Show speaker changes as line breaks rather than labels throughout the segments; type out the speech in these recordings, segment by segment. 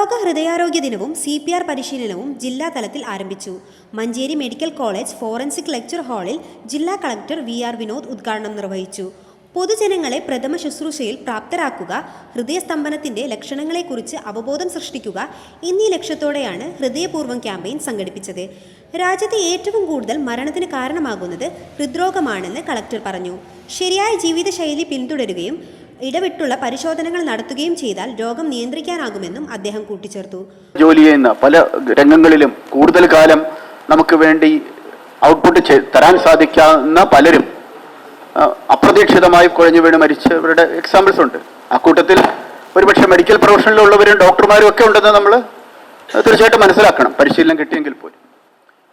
ലോക ഹൃദയാരോഗ്യ ദിനവും C P R പരിശീലനവും ജില്ലാ തലത്തിൽ ആരംഭിച്ചു. Manjeri medical college forensic lecture ഹാളിൽ ജില്ലാ കളക്ടർ വി ആർ വിനോദ് ഉദ്ഘാടനം നിർവഹിച്ചു. പൊതുജനങ്ങളെ പ്രഥമ ശുശ്രൂഷയിൽ പ്രാപ്തരാക്കുക ഹൃദയസ്തംഭനത്തിന്റെ ലക്ഷണങ്ങളെക്കുറിച്ച് അവബോധം സൃഷ്ടിക്കുക എന്നീ ലക്ഷ്യത്തോടെയാണ് ഹൃദയപൂർവം ക്യാമ്പയിൻ സംഘടിപ്പിച്ചത്. രാജ്യത്തെ ഏറ്റവും കൂടുതൽ മരണത്തിന് കാരണമാകുന്നത് ഹൃദ്രോഗമാണെന്ന് കളക്ടർ പറഞ്ഞു. ശരിയായ ജീവിതശൈലി പിന്തുടരുകയും ഇടവിട്ടുള്ള പരിശോധനകൾ നടത്തുകയും ചെയ്താൽ രോഗം നിയന്ത്രിക്കാനാകുമെന്നും അദ്ദേഹം കൂട്ടിച്ചേർത്തു.
ജോലി ചെയ്യുന്ന പല രംഗങ്ങളിലും കൂടുതൽ കാലം നമുക്ക് വേണ്ടി ഔട്ട്പുട്ട് തരാൻ സാധിക്കാവുന്ന പലരും അപ്രതീക്ഷിതമായി കുഴഞ്ഞു വീണ് മരിച്ചവരുടെ എക്സാമ്പിൾസ് ഉണ്ട്. അക്കൂട്ടത്തിൽ ഒരുപക്ഷെ മെഡിക്കൽ പ്രൊഫഷനിലുള്ളവരും ഡോക്ടർമാരും ഒക്കെ ഉണ്ടെന്ന് നമ്മൾ തീർച്ചയായിട്ടും മനസ്സിലാക്കണം. പരിശീലനം കിട്ടിയെങ്കിൽ പോലും.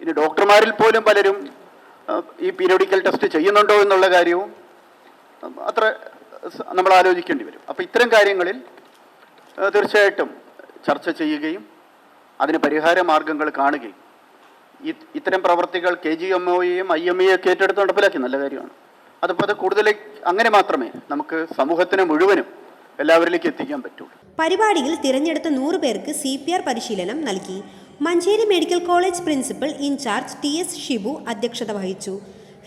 ഇനി ഡോക്ടർമാരിൽ പോലും പലരും ഈ പീരിയോഡിക്കൽ ടെസ്റ്റ് ചെയ്യുന്നുണ്ടോ എന്നുള്ള കാര്യവും അത്ര നമ്മൾ ആലോചിക്കേണ്ടി വരും. അപ്പോൾ ഇത്തരം കാര്യങ്ങളിൽ തീർച്ചയായിട്ടും ചർച്ച ചെയ്യുകയും അതിന് പരിഹാര മാർഗങ്ങൾ കാണുകയും ഇത്തരം പ്രവർത്തികൾ കെ ജി എം ഒയെയും ഐ എം എയൊക്കെ ഏറ്റെടുത്ത് നടപ്പിലാക്കി. നല്ല കാര്യമാണ്. അതിപ്പോൾ അത് കൂടുതൽ അങ്ങനെ മാത്രമേ നമുക്ക് സമൂഹത്തിന് മുഴുവനും എല്ലാവരിലേക്ക് എത്തിക്കാൻ പറ്റുള്ളൂ.
പരിപാടിയിൽ തിരഞ്ഞെടുത്ത നൂറ് പേർക്ക് സി പി ആർ പരിശീലനം നൽകി. Manjeri medical college principal in charge T S Shibu അധ്യക്ഷത വഹിച്ചു.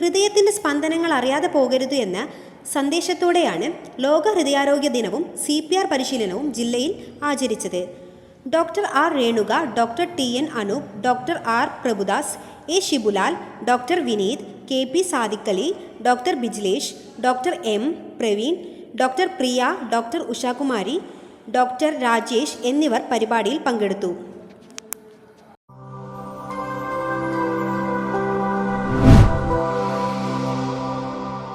ഹൃദയത്തിന്റെ സ്പന്ദനങ്ങൾ അറിയാതെ പോകരുത് എന്ന സന്ദേശത്തോടെയാണ് ലോക ഹൃദയാരോഗ്യ ദിനവും സി പി ആർ പരിശീലനവും ജില്ലയിൽ ആചരിച്ചത്. Doctor R Renuka doctor T N Anoop doctor R Prabhudas A Shibulal doctor Vineeth K P Sadikali doctor Bijlesh doctor M Praveen doctor Priya doctor Ushakumari doctor Rajesh എന്നിവർ പരിപാടിയിൽ പങ്കെടുത്തു.